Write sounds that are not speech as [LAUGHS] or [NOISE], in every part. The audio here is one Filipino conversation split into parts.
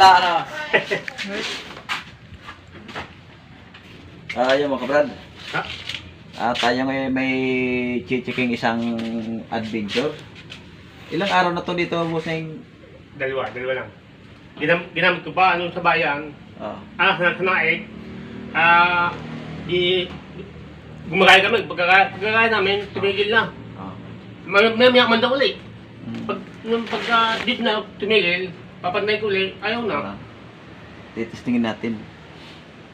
Sala, ano? [LAUGHS] Ah, yun mga kabrad. Ha? Ah, tayo ngayon may chichiking isang adventure. Ilang araw na to dito, Busing? Dalawa, dalawa lang. Ginam, ginamit ko pa, ano sa bayan, Oh. ah, sa sanaig, ah, di, gumagaya kami, pagkakaya, pagkakaya namin, tumigil na. Oh. May, may ulit. Mm. Pag, nung pagka dito na tumigil, papanay ko ulit, ayaw na. Ah. Titistingin natin.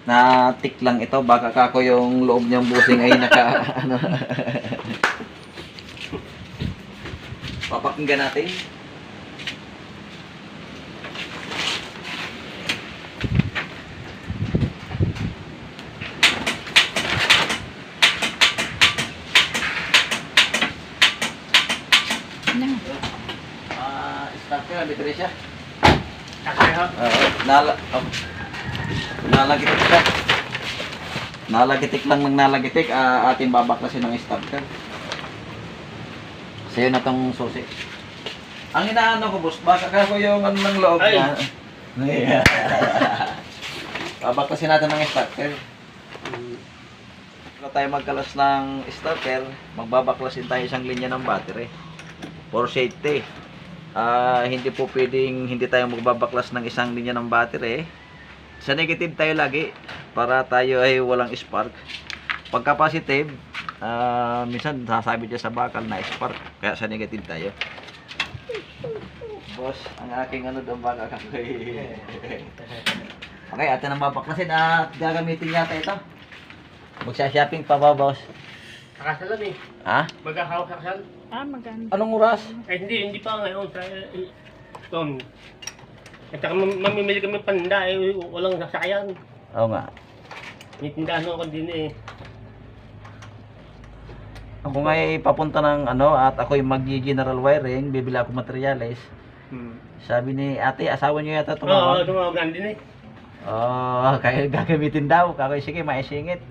Na tik lang ito, baka kako yung loob niyang busing ay naka [LAUGHS] ano. Papakinggan natin. Ah, starter, dito rin siya. Kasi ha, Oo, nala, oh, nalagitik ka. Nalagitik lang ng nalagitik, ah, ating babaklasin ng starter. Sa'yo na tong susi. Ang inaano ko, boss, baka ka ko yung ano ng loob Ay. na. Yeah. [LAUGHS] babaklasin natin ng starter. Kung tayo magkalas ng starter, magbabaklasin tayo isang linya ng battery. For safety. Ah, hindi po pwedeng hindi tayo magbabaklas ng isang linya ng battery. Sa negative tayo lagi para tayo ay walang spark. Pagka positive, ah, minsan sasabi niya sa bakal na spark. Kaya sa negative tayo. Boss, ang aking ano doon baka kakoy. [LAUGHS] okay, atin ang babaklasin at gagamitin yata ito. Magsha-shopping pa ba, boss? kakasalan eh. Ha? Magkakawak sa kasal. Ah, maganda. Anong oras? Eh, hindi, hindi pa ngayon. Sa, eh, Tom. At saka mam- mamimili kami panda eh, walang sasakyan. Oo nga. May tindahan ako din eh. Ako nga ay papunta ng ano at ako yung mag-general wiring, bibili ako materials. Hmm. Sabi ni ate, asawa niyo yata Oo, tumawag. tumawagan din eh. Oo, [LAUGHS] kaya gagamitin daw. Kakoy, sige, maisingit.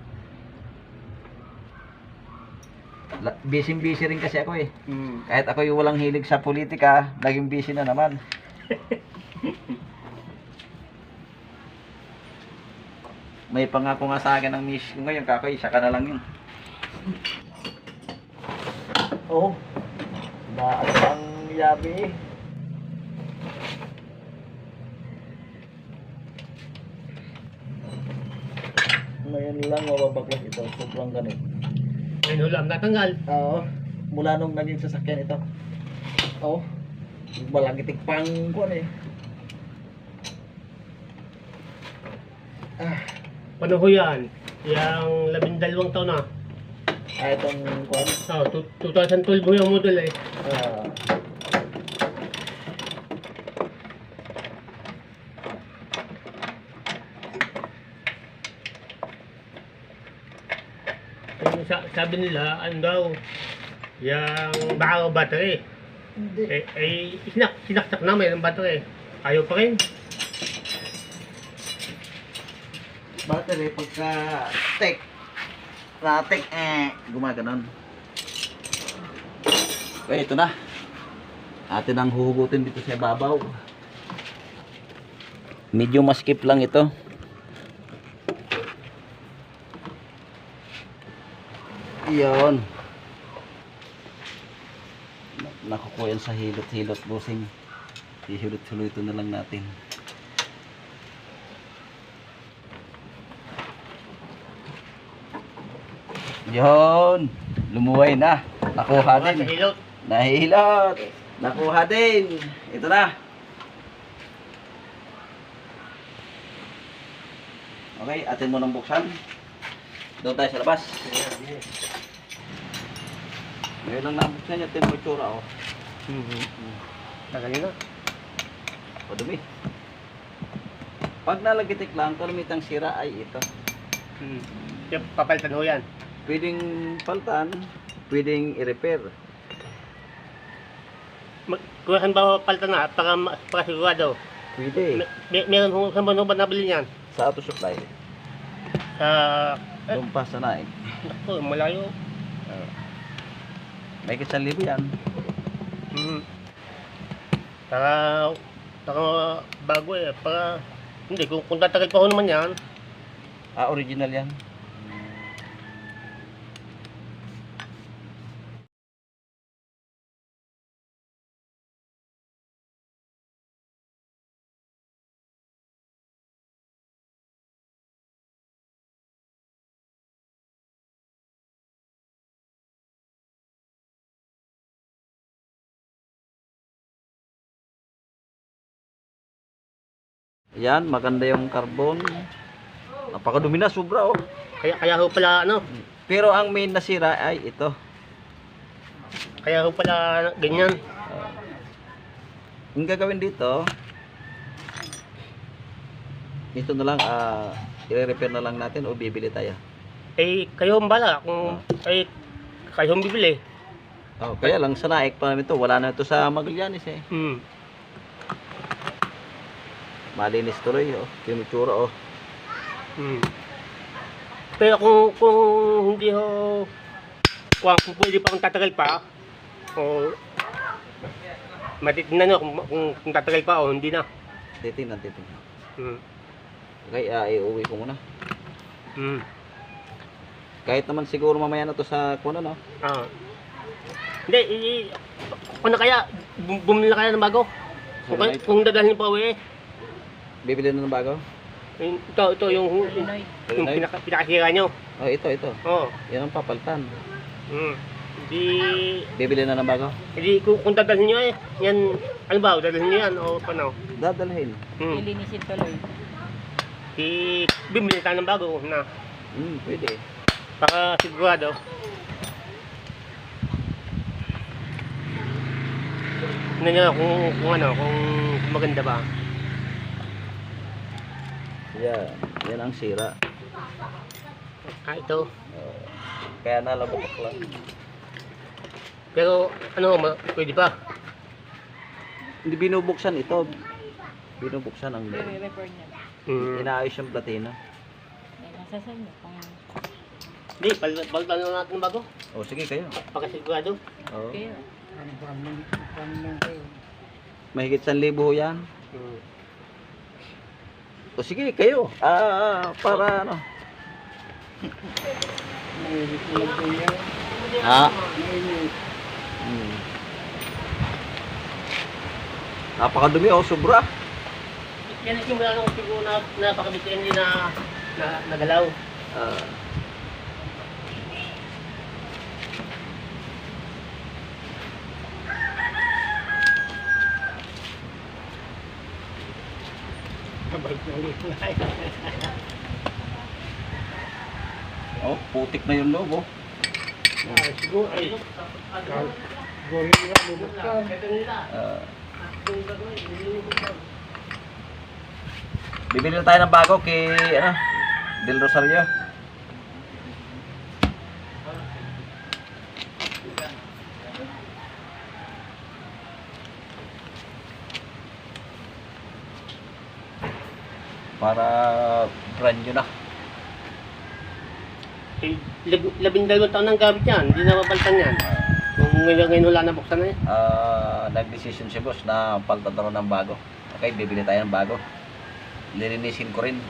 Busy-busy rin kasi ako eh. Hmm. Kahit ako yung walang hilig sa politika, naging busy na naman. [LAUGHS] May pangako nga sa akin ng miss ko ngayon, kakoy, isa ka na lang yun. Oo. Oh, na ang yabi eh. Ngayon lang mababaklas ito, sobrang ganit. Ngayon ulam natanggal. Oo. Mula nung naging sasakyan ito. Oo. Walang itik pang kuwan eh. Ah, Paano ho yan? Yang labindalawang taon na. ah itong kuwan. Oh, tu- 2012 ho yung model eh. Ah, Yung sa, sabi nila, ano daw, yung baka battery. hindi. Eh, eh sinak, sinaksak na may ng battery. Ayaw pa rin. Battery pagka tek. Na tek eh gumaganon. Okay, ito na. Atin ang huhugutin dito sa babaw. Medyo maskip lang ito. Iyon. Nakukuha yan sa hilot-hilot busing. Hihilot-hilot na lang natin. Yon, lumuway na. Nakuha din. hilot. Nahihilot. Nakuha din. Ito na. Okay, atin mo nang buksan. Doon tayo sa labas. Ngayon lang nabuksan niya, mo itsura oh. Mhm. Tagalin na. Padumi. Pag nalagitik lang, kalamitang sira ay ito. Hmm. Yung papalitan ho yan. Pwedeng paltan, pwedeng i-repair. Kung saan ba palitan na, para, ma- para sigurado. Pwede. May, may, meron ho, saan ba ba nabili niyan? Sa auto supply. Sa, eh, Doon pa sa naik. naku, malayo. Uh, may kisang libo yan. Hmm. Para Saka bago eh. Para, hindi, kung, kung tatagal pa ho naman yan, Ah, original yan. Yan, maganda yung carbon. Napakadumi na, sobra oh. kaya, kaya ho pala, ano, Pero ang main nasira ay ito. kaya ho pala ganyan. Ang gagawin dito, ito na lang, ah, i-repair na lang natin o bibili tayo. Eh, kayo ang bala. Kung, eh, kayo ang bibili. Oh, kaya lang sa naik pa namin to, wala na ito sa Magallanes eh. Hmm. Malinis tuloy oh, yung itsura oh. Hmm. Pero kung, kung hindi ho, kung, kung pwede pa kung tatagal pa, o matitignan nyo kung, kung, kung tatagal pa o hindi na. Titingnan, titingnan. Hmm. Okay, ah, iuwi ko muna. Hmm. Kahit naman siguro mamaya na to sa kuno no. Ah. Hindi, i- kung na kaya, bum- bumili na kaya ng bago. Kung, kung dadalhin pa uwi, Bibili na ng bago. yung- ito, ito yung, yung, yung pinaka, pinakasira nyo. Oh, ito, ito. Oo. Yan ang papaltan. Hmm. Hindi, Bibili na ng bago. hindi kung, kung dadalhin nyo eh, yan, ano ba, dadalhin nyo yan o paano? Dadalhin. Hmm. Lilinisin tuloy. I, bibili tayo ng bago na, Hmm, pwede. para sigurado. Tingnan nyo kung, kung ano, kung maganda ba. Yan. Yan ang sira. Ah, ito. Oh. Kaya nalabok lang. Pero, ano, ma- pwede pa. Hindi binubuksan ito. Binubuksan ang I-repair niya. Hmm. inaayos yung platina. Ay, nasa Hindi, pal- palitan na natin ng bago. Oh, sige kayo. Para sigurado. Oh. kayo. Mahigit 1,000 ho yan. Hmm. O sige, kayo. Ah, para ano. Ha? Hmm. Napakadumi oh, sobra. Yan yung simula nung siguro na napakabit na, na nagalaw. Ah. Oh, putik na yung loob oh. Ah, siguro, ay, siguro yung. Ah. bibili na tayo ng bago kay ano, Del Rosario. Para brand new na. Eh, lab- labing dalawang taon ng gamit yan, hindi na mapalitan yan. Kung ngayon, ngayon wala na buksan na yan. Ah, nag-decision si boss na palitan daw ng bago. Okay, bibili tayo ng bago. Lilinisin ko rin.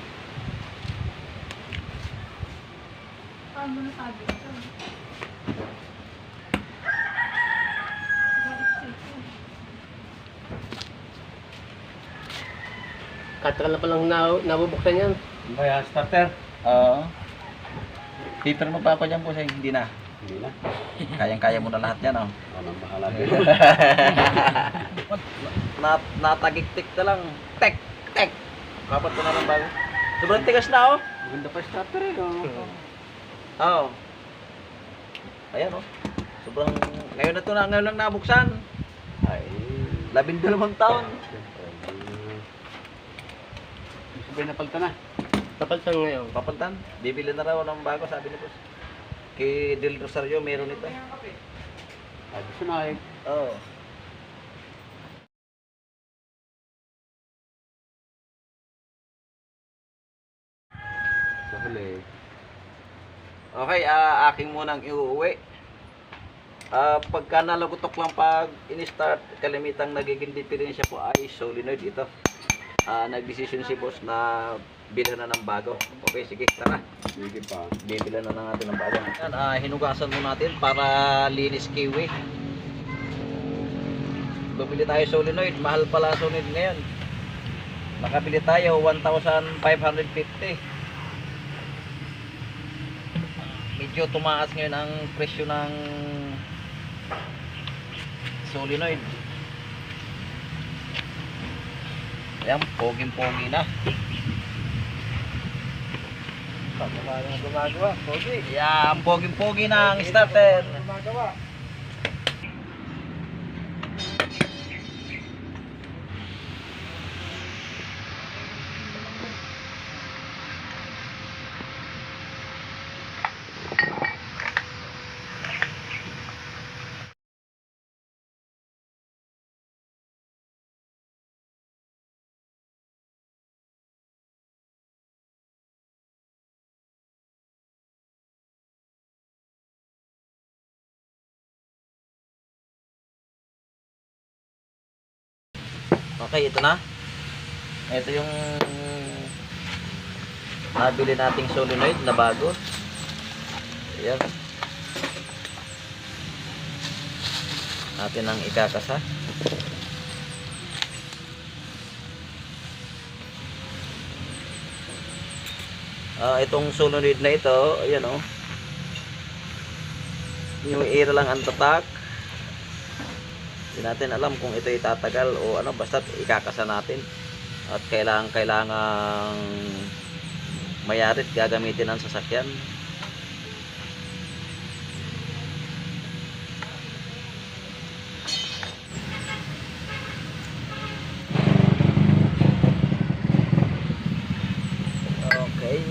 Katagal na palang na, nabubuksan yan. Kaya starter? Oo. Paper mo pa ako dyan po sa hindi na. Hindi na. Kayang-kaya mo na lahat yan, oh. Ano bahala din. [LAUGHS] Nat natagik-tik na lang. Tek! Tek! Kapat ko na ng bago. Sobrang tigas na, oh. Maganda pa starter eh. Oh. Oo. Ayan, oh. Sobrang... Ngayon na to na, ngayon lang nabuksan. Ay. Labindalawang taon. Sabay na palta na. Napalitan ngayon. Papaltan. Bibili na raw ng bago, sabi ni boss. Kay Del Rosario, meron ito. Ay, gusto na eh. Oo. Sa huli. Okay, ah aking munang iuuwi. Ah, pagka nalagutok lang pag in-start, kalimitang nagiging diferensya po ay solenoid ito. Ah, nagdesisyon si boss na bilhan na ng bago. Okay, sige, tara. Sige pa. Bibilan na lang natin ng bago. Yan, ah, hinugasan mo natin para linis kiwi. Bumili tayo solenoid. Mahal pala solenoid ngayon. Nakabili tayo 1,550. Medyo tumaas ngayon ang presyo ng solenoid. Ayan, poging-pogi na. gumagawa, pogi. Yan, poging-pogi na ang starter. Gumagawa. Okay, ito na. Ito yung nabili nating solenoid na bago. Ayan. Natin ang ikakasa. Ah, itong solenoid na ito, ayan oh. Yung air lang ang tatak. Hindi natin alam kung ito itatagal o ano, basta ikakasa natin. At kailangan kailangang mayarit gagamitin ang sasakyan. Okay.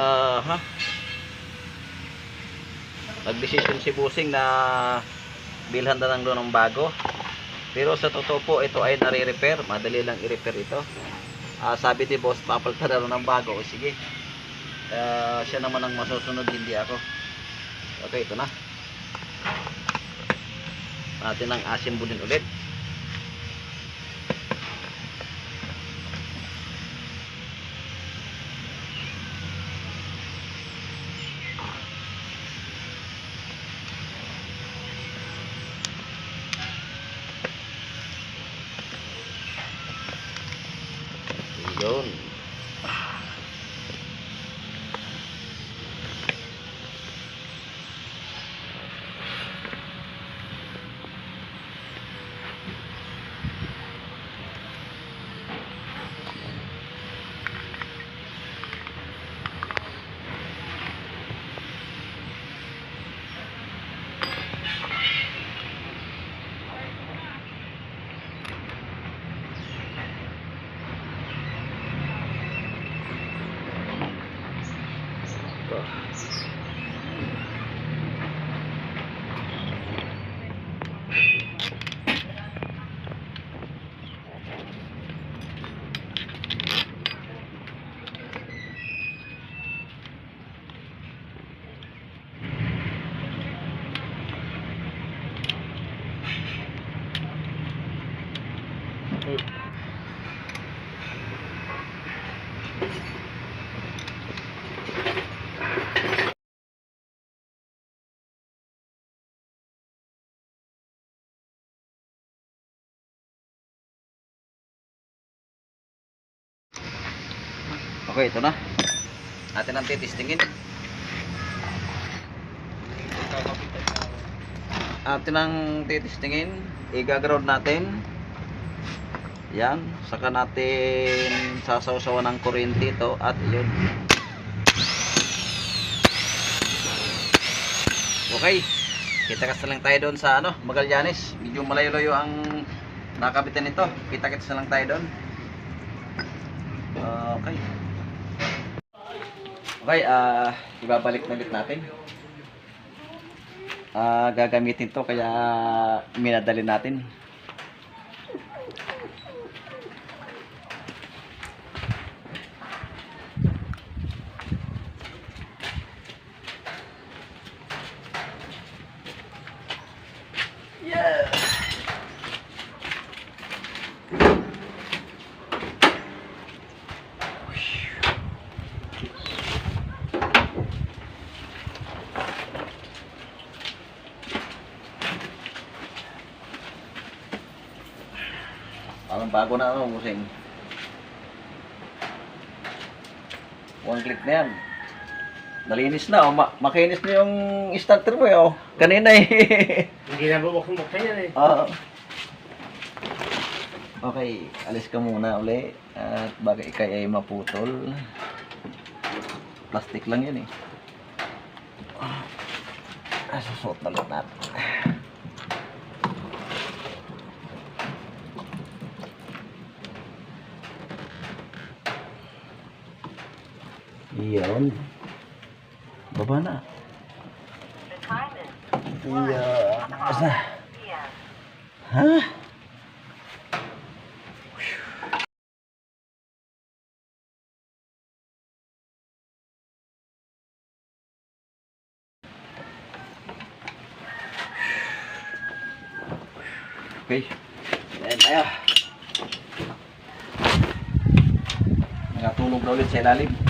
Aha. Busing na bilhan na lang doon ng bago. Pero sa totoo po, ito ay nare-repair. Madali lang i-repair ito. Ah, sabi ni boss, papalitan na ng bago. O sige. Ah, siya naman ang masusunod, hindi ako. Okay, ito na. Natin ang asimbunin ulit. Yun. Ito. Okay, ito na. Natin ang titistingin. Atin ang titistingin. Igaground natin. Yan. Saka natin sasawsawan ng kuryente ito. At yun. Okay. Kita-kits na lang tayo doon sa ano, Magallanes. Medyo malayo-layo ang nakabitan nito. Kita-kits na lang tayo doon. Okay. Okay, ah ibabalik na ulit natin. ah, gagamitin to kaya minadali natin. Bago na ano, Musing. One click na yan. Nalinis na, oh. Ma- makinis na yung starter mo, eh, oh. Kanina eh. [LAUGHS] Hindi na bubuksan-buksan yan eh. Oo. okay, alis ka muna uli. At baga ikay ay maputol. Plastic lang yan eh. Ah, susot na lang natin. Iyon. Baba na. Iya. Asa? Ha? Okay. Ayan tayo. Nakatulog na ulit sa ilalim.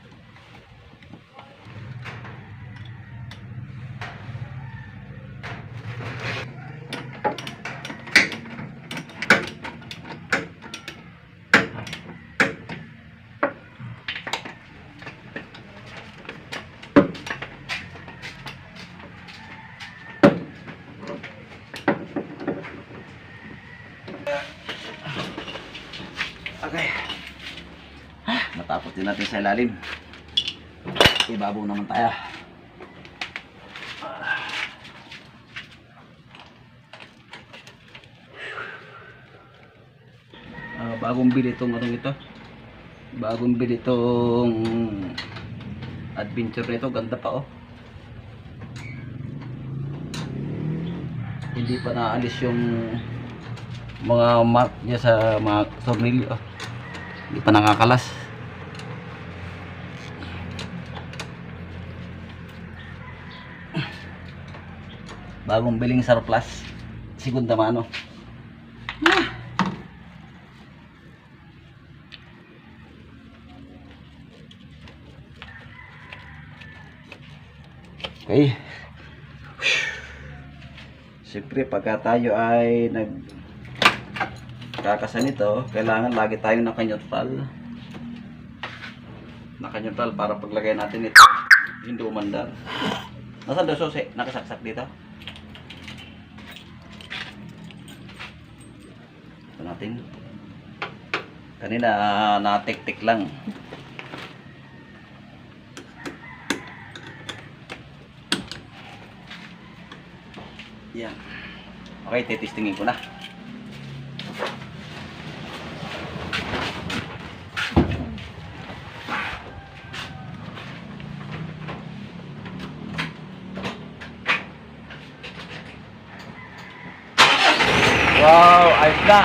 Okay. Ah, natapos din natin sa ilalim. Ibabaw naman tayo. Ah, bagong bili itong anong ito. Bagong bili itong adventure nito. Ganda pa oh. Hindi pa naalis yung mga mark niya sa mga tornilyo. oh. Hindi pa nakakalas. Bagong biling surplus. Segunda mano. Okay. Siyempre, pagka tayo ay nag kakasan ito, kailangan lagi tayong naka-neutral. Naka-neutral para paglagay natin ito, hindi umandar. Nasaan daw susi? Nakasaksak dito? Natin. Kanina, ah, natik-tik lang. Yan. Okay, titistingin ko na. Wow, ayos na.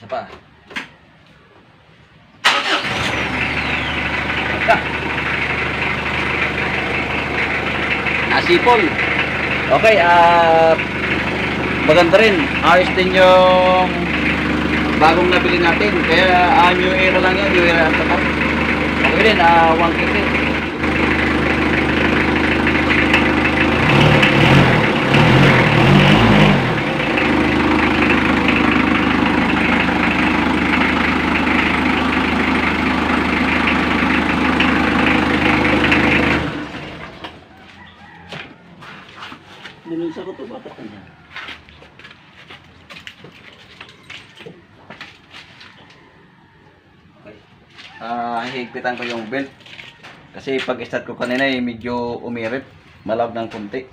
Isa pa. Ka. Asipol. Okay, ah maganda rin. Ayos din yung bagong nabili natin. Kaya ah, new era lang yan, new era ang tapat. Okay din, ah 1K din. Ah, hihigpitan ko yung belt. Kasi pag start ko kanina eh, medyo umirit. Malab ng kunti.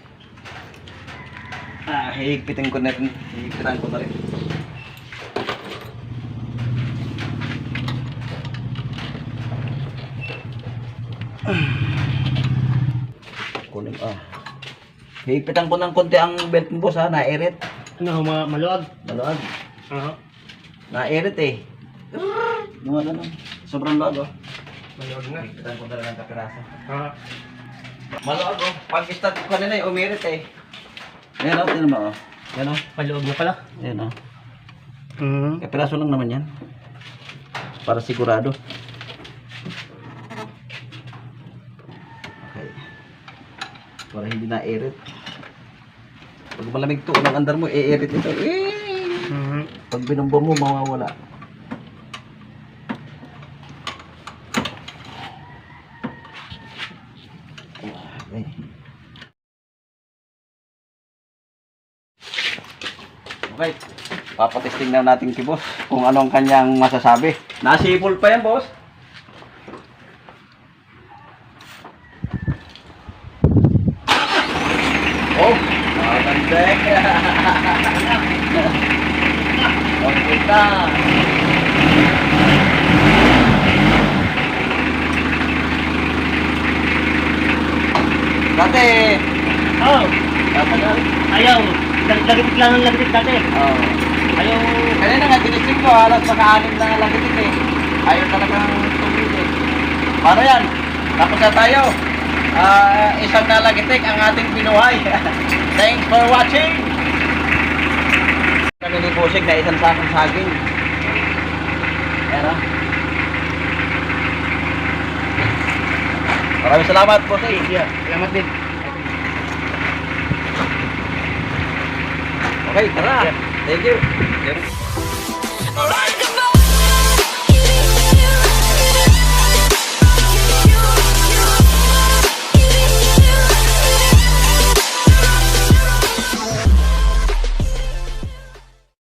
Ah, hihigpitan ko na rin. Hihigpitan ko na rin. Kunin ah. Hihigpitan ko ng konti ang belt mo boss ha, nairit. Ano, ma maluag. Maluag. Oo. Nairit eh. Yung ano, sobrang luwag oh. Maluag na. Higpitan ko talaga ng. Oo. Maluwag oh. Pag start ko kanina eh, umirit eh. Ayan oh, tinan mo oh. Ayan oh. Maluag na pala. Ayan oh. Hmm. Kapiraso lang naman yan. Para sigurado. Okay. Para hindi na irit. Pag malamig to, ang andar mo, i-irit ito. Eh! Hmm. Pag binombo mo, mawawala. Okay. Okay. Papatesting na natin kay boss kung anong kanyang masasabi. Nasipol pa yan, boss. Oh, maganda. Okay na. Dati, Oh, tatagal. ayaw. Lag- Lagit lang ang lagit dati. Oh. Ayaw. Kanina nga, maka-anim na lagitik eh. Ayaw talagang tumigil eh. Paano yan? Tapos na tayo. Ah, isang nalagitik ang ating pinuhay. [LAUGHS] Thanks for watching! Kami ni Busig na isang sakong saging. Ah. Maraming salamat, Busig. Yeah, salamat din. Okay, tara. Thank you.